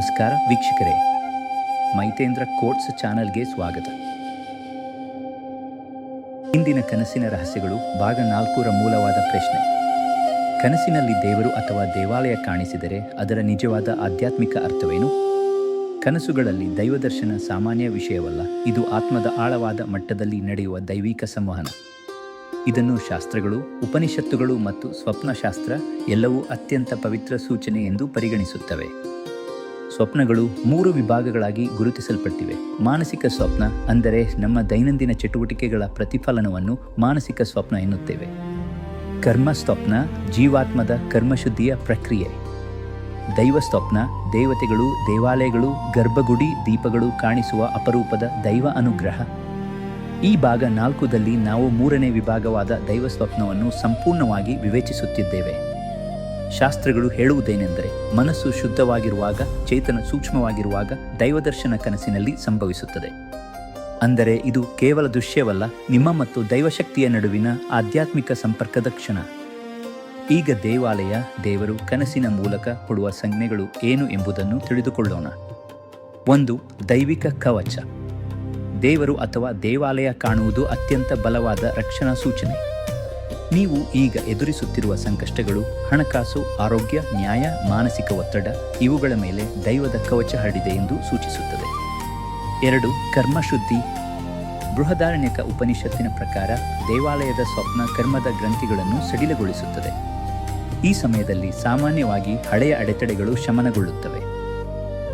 ನಮಸ್ಕಾರ ವೀಕ್ಷಕರೇ. ಮೈತೇಂದ್ರ ಕೋಟ್ಸ್ ಚಾನೆಲ್ಗೆ ಸ್ವಾಗತ. ಇಂದಿನ ಕನಸಿನ ರಹಸ್ಯಗಳು ಭಾಗ ನಾಲ್ಕರ ಮೂಲವಾದ ಪ್ರಶ್ನೆ. ಕನಸಿನಲ್ಲಿ ದೇವರು ಅಥವಾ ದೇವಾಲಯ ಕಾಣಿಸಿದರೆ ಅದರ ನಿಜವಾದ ಆಧ್ಯಾತ್ಮಿಕ ಅರ್ಥವೇನು? ಕನಸುಗಳಲ್ಲಿ ದೈವದರ್ಶನ ಸಾಮಾನ್ಯ ವಿಷಯವಲ್ಲ, ಇದು ಆತ್ಮದ ಆಳವಾದ ಮಟ್ಟದಲ್ಲಿ ನಡೆಯುವ ದೈವಿಕ ಸಂವಹನ. ಇದನ್ನು ಶಾಸ್ತ್ರಗಳು, ಉಪನಿಷತ್ತುಗಳು ಮತ್ತು ಸ್ವಪ್ನಶಾಸ್ತ್ರ ಎಲ್ಲವೂ ಅತ್ಯಂತ ಪವಿತ್ರ ಸೂಚನೆ ಎಂದು ಪರಿಗಣಿಸುತ್ತವೆ. ಸ್ವಪ್ನಗಳು ಮೂರು ವಿಭಾಗಗಳಾಗಿ ಗುರುತಿಸಲ್ಪಟ್ಟಿವೆ. ಮಾನಸಿಕ ಸ್ವಪ್ನ ಅಂದರೆ ನಮ್ಮ ದೈನಂದಿನ ಚಟುವಟಿಕೆಗಳ ಪ್ರತಿಫಲನವನ್ನು ಮಾನಸಿಕ ಸ್ವಪ್ನ ಎನ್ನುತ್ತೇವೆ. ಕರ್ಮ ಸ್ವಪ್ನ ಜೀವಾತ್ಮದ ಕರ್ಮಶುದ್ಧಿಯ ಪ್ರಕ್ರಿಯೆ. ದೈವ ಸ್ವಪ್ನ ದೇವತೆಗಳು, ದೇವಾಲಯಗಳು, ಗರ್ಭಗುಡಿ ದೀಪಗಳು ಕಾಣಿಸುವ ಅಪರೂಪದ ದೈವ ಅನುಗ್ರಹ. ಈ ಭಾಗ ನಾಲ್ಕುದಲ್ಲಿ ನಾವು ಮೂರನೇ ವಿಭಾಗವಾದ ದೈವ ಸ್ವಪ್ನವನ್ನು ಸಂಪೂರ್ಣವಾಗಿ ವಿವೇಚಿಸುತ್ತಿದ್ದೇವೆ. ಶಾಸ್ತ್ರಗಳು ಹೇಳುವುದೇನೆಂದರೆ, ಮನಸ್ಸು ಶುದ್ಧವಾಗಿರುವಾಗ, ಚೇತನ ಸೂಕ್ಷ್ಮವಾಗಿರುವಾಗ ದೈವದರ್ಶನ ಕನಸಿನಲ್ಲಿ ಸಂಭವಿಸುತ್ತದೆ. ಅಂದರೆ, ಇದು ಕೇವಲ ದೃಶ್ಯವಲ್ಲ, ನಿಮ್ಮ ಮತ್ತು ದೈವಶಕ್ತಿಯ ನಡುವಿನ ಆಧ್ಯಾತ್ಮಿಕ ಸಂಪರ್ಕದ ಕ್ಷಣ. ಈಗ ದೇವಾಲಯ, ದೇವರು ಕನಸಿನ ಮೂಲಕ ಕೊಡುವ ಸಂಜ್ಞೆಗಳು ಏನು ಎಂಬುದನ್ನು ತಿಳಿದುಕೊಳ್ಳೋಣ. ಒಂದು, ದೈವಿಕ ಕವಚ. ದೇವರು ಅಥವಾ ದೇವಾಲಯ ಕಾಣುವುದು ಅತ್ಯಂತ ಬಲವಾದ ರಕ್ಷಣಾ ಸೂಚನೆ. ನೀವು ಈಗ ಎದುರಿಸುತ್ತಿರುವ ಸಂಕಷ್ಟಗಳು, ಹಣಕಾಸು, ಆರೋಗ್ಯ, ನ್ಯಾಯ, ಮಾನಸಿಕ ಒತ್ತಡ, ಇವುಗಳ ಮೇಲೆ ದೈವದ ಕವಚ ಹರಡಿದೆ ಎಂದು ಸೂಚಿಸುತ್ತದೆ. ಎರಡು, ಕರ್ಮಶುದ್ಧಿ. ಬೃಹದಾರಣ್ಯಕ ಉಪನಿಷತ್ತಿನ ಪ್ರಕಾರ ದೇವಾಲಯದ ಸ್ವಪ್ನ, ಕರ್ಮದ ಗ್ರಂಥಿಗಳನ್ನು ಸಡಿಲಗೊಳಿಸುತ್ತದೆ. ಈ ಸಮಯದಲ್ಲಿ ಸಾಮಾನ್ಯವಾಗಿ ಹಳೆಯ ಅಡೆತಡೆಗಳು ಶಮನಗೊಳ್ಳುತ್ತವೆ.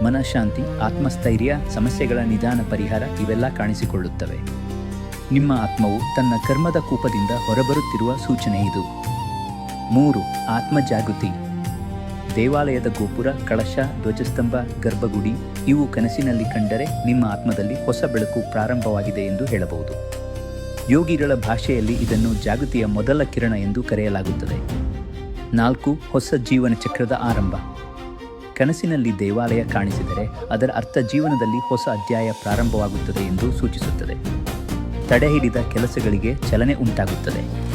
ಮನಃಶಾಂತಿ, ಆತ್ಮಸ್ಥೈರ್ಯ, ಸಮಸ್ಯೆಗಳ ನಿಧಾನ ಪರಿಹಾರ ಇವೆಲ್ಲ ಕಾಣಿಸಿಕೊಳ್ಳುತ್ತವೆ. ನಿಮ್ಮ ಆತ್ಮವು ತನ್ನ ಕರ್ಮದ ಕೂಪದಿಂದ ಹೊರಬರುತ್ತಿರುವ ಸೂಚನೆ ಇದು. ಮೂರು ಆತ್ಮ ಜಾಗೃತಿ ದೇವಾಲಯದ ಗೋಪುರ, ಕಳಶ, ಧ್ವಜಸ್ತಂಭ, ಗರ್ಭಗುಡಿ, ಇವು ಕನಸಿನಲ್ಲಿ ಕಂಡರೆ ನಿಮ್ಮ ಆತ್ಮದಲ್ಲಿ ಹೊಸ ಬೆಳಕು ಪ್ರಾರಂಭವಾಗಿದೆ ಎಂದು ಹೇಳಬಹುದು. ಯೋಗಿಗಳ ಭಾಷೆಯಲ್ಲಿ ಇದನ್ನು ಜಾಗೃತಿಯ ಮೊದಲ ಕಿರಣ ಎಂದು ಕರೆಯಲಾಗುತ್ತದೆ. ನಾಲ್ಕು, ಹೊಸ ಜೀವನ ಚಕ್ರದ ಆರಂಭ. ಕನಸಿನಲ್ಲಿ ದೇವಾಲಯ ಕಾಣಿಸಿದರೆ ಅದರ ಅರ್ಥ ಜೀವನದಲ್ಲಿ ಹೊಸ ಅಧ್ಯಾಯ ಪ್ರಾರಂಭವಾಗುತ್ತದೆ ಎಂದು ಸೂಚಿಸುತ್ತದೆ. ತಡೆಹಿಡಿದ ಕೆಲಸಗಳಿಗೆ ಚಲನೆ ಉಂಟಾಗುತ್ತದೆ.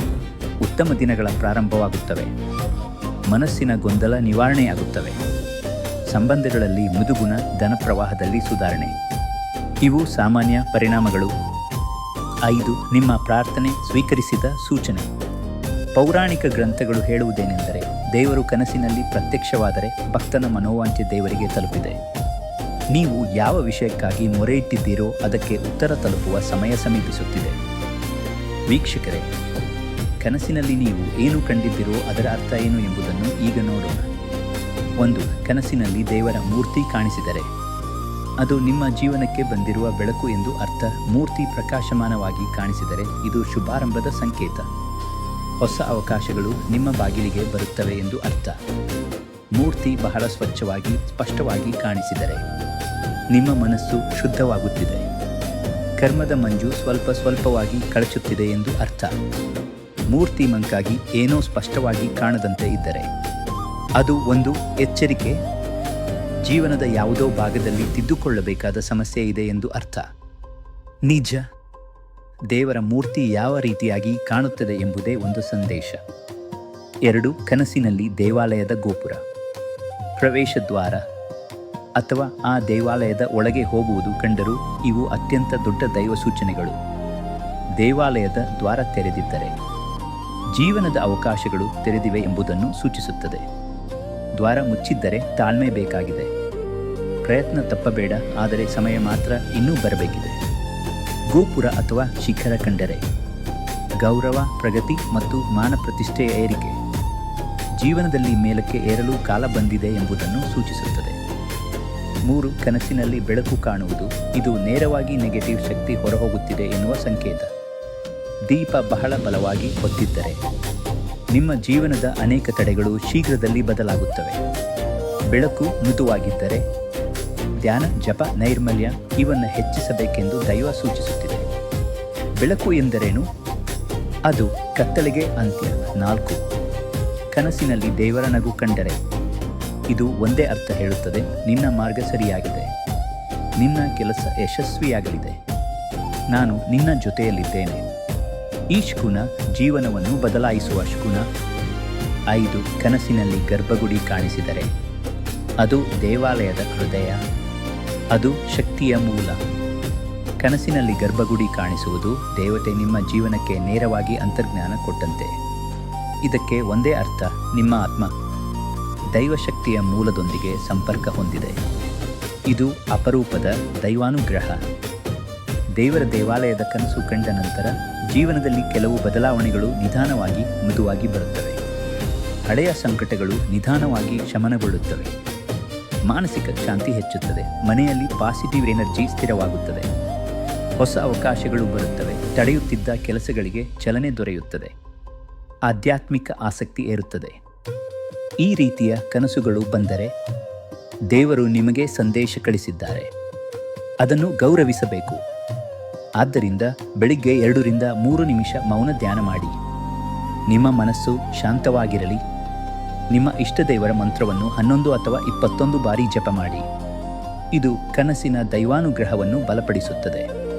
ಉತ್ತಮ ದಿನಗಳ ಪ್ರಾರಂಭವಾಗುತ್ತವೆ. ಮನಸ್ಸಿನ ಗೊಂದಲ ನಿವಾರಣೆಯಾಗುತ್ತವೆ. ಸಂಬಂಧಗಳಲ್ಲಿ ಮೃದುಗುಣ ಧನ ಪ್ರವಾಹದಲ್ಲಿ ಸುಧಾರಣೆ. ಇವು ಸಾಮಾನ್ಯ ಪರಿಣಾಮಗಳು. ಐದು, ನಿಮ್ಮ ಪ್ರಾರ್ಥನೆ ಸ್ವೀಕರಿಸಿದ ಸೂಚನೆ. ಪೌರಾಣಿಕ ಗ್ರಂಥಗಳು ಹೇಳುವುದೇನೆಂದರೆ, ದೇವರು ಕನಸಿನಲ್ಲಿ ಪ್ರತ್ಯಕ್ಷವಾದರೆ ಭಕ್ತನ ಮನೋವಾಂಚೆ ದೇವರಿಗೆ ತಲುಪಿದೆ. ನೀವು ಯಾವ ವಿಷಯಕ್ಕಾಗಿ ಮೊರೆ ಇಟ್ಟಿದ್ದೀರೋ ಅದಕ್ಕೆ ಉತ್ತರ ತಲುಪುವ ಸಮಯ ಸಮೀಪಿಸುತ್ತಿದೆ. ವೀಕ್ಷಕರೇ, ಕನಸಿನಲ್ಲಿ ನೀವು ಏನು ಕಂಡಿದ್ದೀರೋ ಅದರ ಅರ್ಥ ಏನು ಎಂಬುದನ್ನು ಈಗ ನೋಡೋಣ. ಒಂದು, ಕನಸಿನಲ್ಲಿ ದೇವರ ಮೂರ್ತಿ ಕಾಣಿಸಿದರೆ. ಅದು ನಿಮ್ಮ ಜೀವನಕ್ಕೆ ಬಂದಿರುವ ಬೆಳಕು ಎಂದು ಅರ್ಥ, ಮೂರ್ತಿ ಪ್ರಕಾಶಮಾನವಾಗಿ ಕಾಣಿಸಿದರೆ ಇದು ಶುಭಾರಂಭದ ಸಂಕೇತ. ಹೊಸ ಅವಕಾಶಗಳು ನಿಮ್ಮ ಬಾಗಿಲಿಗೆ ಬರುತ್ತವೆ ಎಂದು ಅರ್ಥ. ಮೂರ್ತಿ ಬಹಳ ಸ್ವಚ್ಛವಾಗಿ, ಸ್ಪಷ್ಟವಾಗಿ ಕಾಣಿಸಿದರೆ. ನಿಮ್ಮ ಮನಸ್ಸು ಶುದ್ಧವಾಗುತ್ತಿದೆ. ಕರ್ಮದ ಮಂಜು ಸ್ವಲ್ಪ ಸ್ವಲ್ಪವಾಗಿ ಕಳಚುತ್ತಿದೆ ಎಂದು ಅರ್ಥ. ಮೂರ್ತಿ ಮಂಕಾಗಿ ಏನೋ ಸ್ಪಷ್ಟವಾಗಿ ಕಾಣದಂತೆ ಇದ್ದರೆ. ಅದು ಒಂದು ಎಚ್ಚರಿಕೆ. ಜೀವನದ ಯಾವುದೋ ಭಾಗದಲ್ಲಿ ತಿದ್ದುಕೊಳ್ಳಬೇಕಾದ ಸಮಸ್ಯೆ ಇದೆ ಎಂದು ಅರ್ಥ. ನಿಜ. ದೇವರ ಮೂರ್ತಿ ಯಾವ ರೀತಿಯಾಗಿ ಕಾಣುತ್ತದೆ ಎಂಬುದೇ ಒಂದು ಸಂದೇಶ. ಎರಡು, ಕನಸಿನಲ್ಲಿ ದೇವಾಲಯದ ಗೋಪುರ. ಪ್ರವೇಶ ದ್ವಾರ ಅಥವಾ ಆ ದೇವಾಲಯದ ಒಳಗೆ ಹೋಗುವುದು ಕಂಡರೂ ಇವು ಅತ್ಯಂತ ದೊಡ್ಡ ದೈವ ಸೂಚನೆಗಳು. ದೇವಾಲಯದ ದ್ವಾರ ತೆರೆದಿದ್ದರೆ ಜೀವನದ ಅವಕಾಶಗಳು ತೆರೆದಿವೆ ಎಂಬುದನ್ನು ಸೂಚಿಸುತ್ತದೆ. ದ್ವಾರ ಮುಚ್ಚಿದ್ದರೆ ತಾಳ್ಮೆ ಬೇಕಾಗಿದೆ. ಪ್ರಯತ್ನ ತಪ್ಪಬೇಡ, ಆದರೆ ಸಮಯ ಮಾತ್ರ ಇನ್ನೂ ಬರಬೇಕಿದೆ. ಗೋಪುರ ಅಥವಾ ಶಿಖರ ಕಂಡರೆ ಗೌರವ, ಪ್ರಗತಿ ಮತ್ತು ಮಾನ ಪ್ರತಿಷ್ಠೆಯ ಏರಿಕೆ. ಜೀವನದಲ್ಲಿ ಮೇಲಕ್ಕೆ ಏರಲು ಕಾಲ ಬಂದಿದೆ ಎಂಬುದನ್ನು ಸೂಚಿಸುತ್ತದೆ. ಮೂರು, ಕನಸಿನಲ್ಲಿ ಬೆಳಕು ಕಾಣುವುದು. ಇದು ನೇರವಾಗಿ ನೆಗೆಟಿವ್ ಶಕ್ತಿ ಹೊರಹೋಗುತ್ತಿದೆ ಎನ್ನುವ ಸಂಕೇತ. ದೀಪ ಬಹಳ ಬಲವಾಗಿ ಹೊತ್ತಿದ್ದರೆ ನಿಮ್ಮ ಜೀವನದ ಅನೇಕ ತಡೆಗಳು ಶೀಘ್ರದಲ್ಲಿ ಬದಲಾಗುತ್ತವೆ. ಬೆಳಕು ಮೃದುವಾಗಿದ್ದರೆ ಧ್ಯಾನ, ಜಪ, ನೈರ್ಮಲ್ಯ ಇವನ್ನು ಹೆಚ್ಚಿಸಬೇಕೆಂದು ದೈವ ಸೂಚಿಸುತ್ತಿದೆ. ಬೆಳಕು ಎಂದರೇನು? ಅದು ಕತ್ತಲೆಗೆ ಅಂತ್ಯ. ನಾಲ್ಕು ಕನಸಿನಲ್ಲಿ ದೇವರ ನಗು ಕಂಡರೆ. ಇದು ಒಂದೇ ಅರ್ಥ ಹೇಳುತ್ತದೆ, ನಿನ್ನ ಮಾರ್ಗ ಸರಿಯಾಗಿದೆ. ನಿನ್ನ ಕೆಲಸ ಯಶಸ್ವಿಯಾಗಲಿದೆ. ನಾನು ನಿನ್ನ ಜೊತೆಯಲ್ಲಿದ್ದೇನೆ. ಈ ಶಕುನ ಜೀವನವನ್ನು ಬದಲಾಯಿಸುವ ಶಕುನ ಐದು, ಕನಸಿನಲ್ಲಿ ಗರ್ಭಗುಡಿ ಕಾಣಿಸಿದರೆ. ಅದು ದೇವಾಲಯದ ಹೃದಯ. ಅದು ಶಕ್ತಿಯ ಮೂಲ. ಕನಸಿನಲ್ಲಿ ಗರ್ಭಗುಡಿ ಕಾಣಿಸುವುದು ದೇವತೆ ನಿಮ್ಮ ಜೀವನಕ್ಕೆ ನೇರವಾಗಿ ಅಂತರ್ಜ್ಞಾನ ಕೊಟ್ಟಂತೆ. ಇದಕ್ಕೆ ಒಂದೇ ಅರ್ಥ, ನಿಮ್ಮ ಆತ್ಮ. ದೈವಶಕ್ತಿಯ ಮೂಲದೊಂದಿಗೆ ಸಂಪರ್ಕ ಹೊಂದಿದೆ. ಇದು ಅಪರೂಪದ ದೈವಾನುಗ್ರಹ. ದೇವರ ದೇವಾಲಯದ ಕನಸು ಕಂಡ ನಂತರ ಜೀವನದಲ್ಲಿ ಕೆಲವು ಬದಲಾವಣೆಗಳು ನಿಧಾನವಾಗಿ ಮೃದುವಾಗಿ ಬರುತ್ತವೆ. ಹಳೆಯ ಸಂಕಟಗಳು ನಿಧಾನವಾಗಿ ಶಮನಗೊಳ್ಳುತ್ತವೆ. ಮಾನಸಿಕ ಶಾಂತಿ ಹೆಚ್ಚುತ್ತದೆ. ಮನೆಯಲ್ಲಿ ಪಾಸಿಟಿವ್ ಎನರ್ಜಿ ಸ್ಥಿರವಾಗುತ್ತದೆ. ಹೊಸ ಅವಕಾಶಗಳು ಬರುತ್ತವೆ. ತಡೆಯುತ್ತಿದ್ದ ಕೆಲಸಗಳಿಗೆ ಚಲನೆ ದೊರೆಯುತ್ತದೆ. ಆಧ್ಯಾತ್ಮಿಕ ಆಸಕ್ತಿ ಏರುತ್ತದೆ. ಈ ರೀತಿಯ ಕನಸುಗಳು ಬಂದರೆ ದೇವರು ನಿಮಗೆ ಸಂದೇಶ ಕಳಿಸಿದ್ದಾರೆ. ಅದನ್ನು ಗೌರವಿಸಬೇಕು. ಆದ್ದರಿಂದ ಬೆಳಿಗ್ಗೆ ಎರಡರಿಂದ ಮೂರು ನಿಮಿಷ ಮೌನ ಧ್ಯಾನ ಮಾಡಿ. ನಿಮ್ಮ ಮನಸ್ಸು ಶಾಂತವಾಗಿರಲಿ. ನಿಮ್ಮ ಇಷ್ಟದೇವರ ಮಂತ್ರವನ್ನು ಹನ್ನೊಂದು ಅಥವಾ ಇಪ್ಪತ್ತೊಂದು ಬಾರಿ ಜಪ ಮಾಡಿ. ಇದು ಕನಸಿನ ದೈವಾನುಗ್ರಹವನ್ನು ಬಲಪಡಿಸುತ್ತದೆ.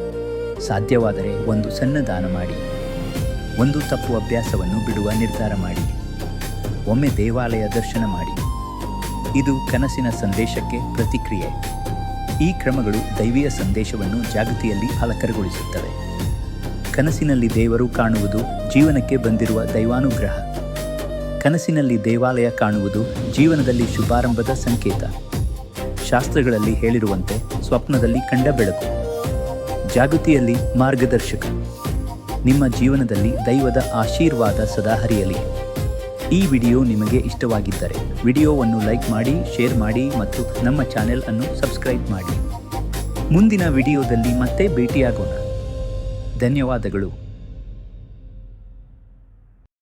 ಸಾಧ್ಯವಾದರೆ ಒಂದು ಸಣ್ಣ ದಾನ ಮಾಡಿ. ಒಂದು ತಪ್ಪು ಅಭ್ಯಾಸವನ್ನು ಬಿಡುವ ನಿರ್ಧಾರ ಮಾಡಿ. ಒಮ್ಮೆ ದೇವಾಲಯ ದರ್ಶನ ಮಾಡಿ. ಇದು ಕನಸಿನ ಸಂದೇಶಕ್ಕೆ ಪ್ರತಿಕ್ರಿಯೆ. ಈ ಕ್ರಮಗಳು ದೈವೀಯ ಸಂದೇಶವನ್ನು ಜಾಗೃತಿಯಲ್ಲಿ ಅಲಕರಗೊಳಿಸುತ್ತವೆ ಕನಸಿನಲ್ಲಿ ದೇವರು ಕಾಣುವುದು ಜೀವನಕ್ಕೆ ಬಂದಿರುವ ದೈವಾನುಗ್ರಹ. ಕನಸಿನಲ್ಲಿ ದೇವಾಲಯ ಕಾಣುವುದು ಜೀವನದಲ್ಲಿ ಶುಭಾರಂಭದ ಸಂಕೇತ. ಶಾಸ್ತ್ರಗಳಲ್ಲಿ ಹೇಳಿರುವಂತೆ ಸ್ವಪ್ನದಲ್ಲಿ ಕಂಡ ಬೆಳಕು ಜಾಗೃತಿಯಲ್ಲಿ ಮಾರ್ಗದರ್ಶಕ. ನಿಮ್ಮ ಜೀವನದಲ್ಲಿ ದೈವದ ಆಶೀರ್ವಾದ ಸದಾ ಹರಿಯಲಿ. ಈ ವಿಡಿಯೋ ನಿಮಗೆ ಇಷ್ಟವಾಗಿದ್ದರೆ ವಿಡಿಯೋವನ್ನು ಲೈಕ್ ಮಾಡಿ, ಶೇರ್ ಮಾಡಿ ಮತ್ತು ನಮ್ಮ ಚಾನೆಲ್ ಅನ್ನು ಸಬ್ಸ್ಕ್ರೈಬ್ ಮಾಡಿ. ಮುಂದಿನ ವಿಡಿಯೋದಲ್ಲಿ ಮತ್ತೆ ಭೇಟಿಯಾಗೋಣ. ಧನ್ಯವಾದಗಳು.